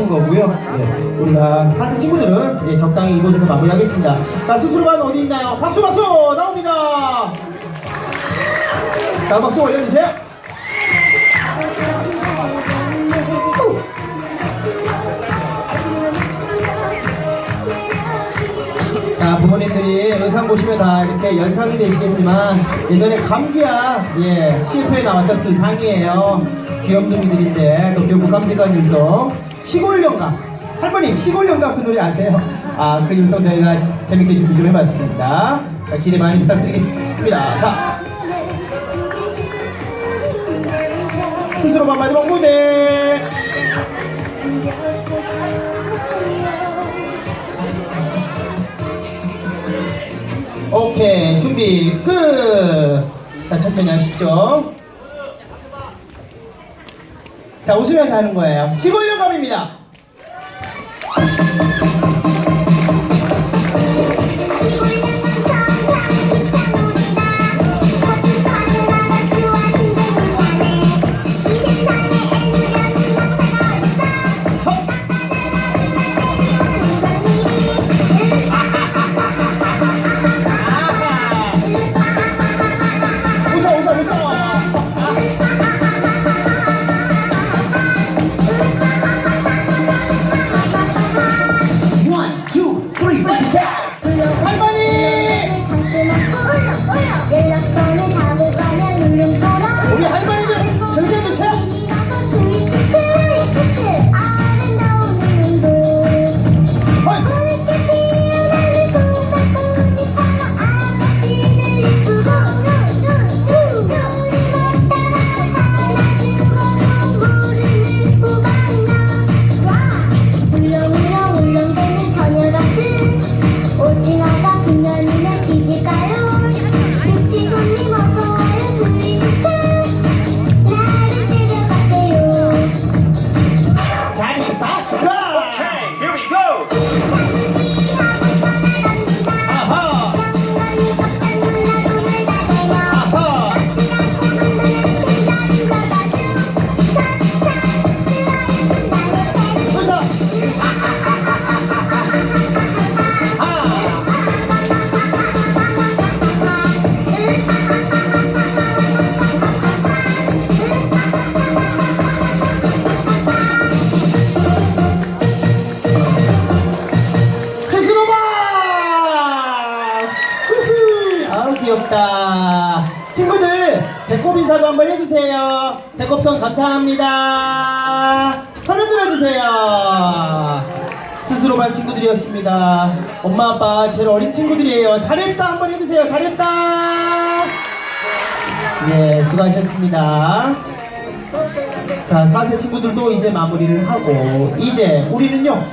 하신 거고요. 예, 우리가 사세 친구들은 예, 적당히 이곳에서 마무리하겠습니다. 자, 스스로반 어디 있나요? 박수 박수 나옵니다. 자, 박수 올려주세요. 자, 부모님들이 의상 보시면 다 이렇게 연상이 되시겠지만 예전에 감기야 예 CF에 나왔던 그 상이에요. 귀염둥이들인데 또 교부 율동 시골 연가 할머니 시골 연가 그 노래 아세요? 아그 율동 저희가 재밌게 준비 좀 해봤습니다. 자, 기대 많이 부탁드리겠습니다. 자 스스로만 마지막 무대 오케이 준비 끝. 자 천천히 하시죠. 자 웃으면서 하는 거예요. 시골 영감입니다. 자 귀엽다. 친구들 배꼽 인사도 한번 해주세요. 배꼽선 감사합니다. 손을 들어주세요. 스스로만 친구들이었습니다. 엄마 아빠 제일 어린 친구들이에요. 잘했다 한번 해주세요. 잘했다. 예, 수고하셨습니다. 자, 사세 친구들도 이제 마무리를 하고 이제 우리는요.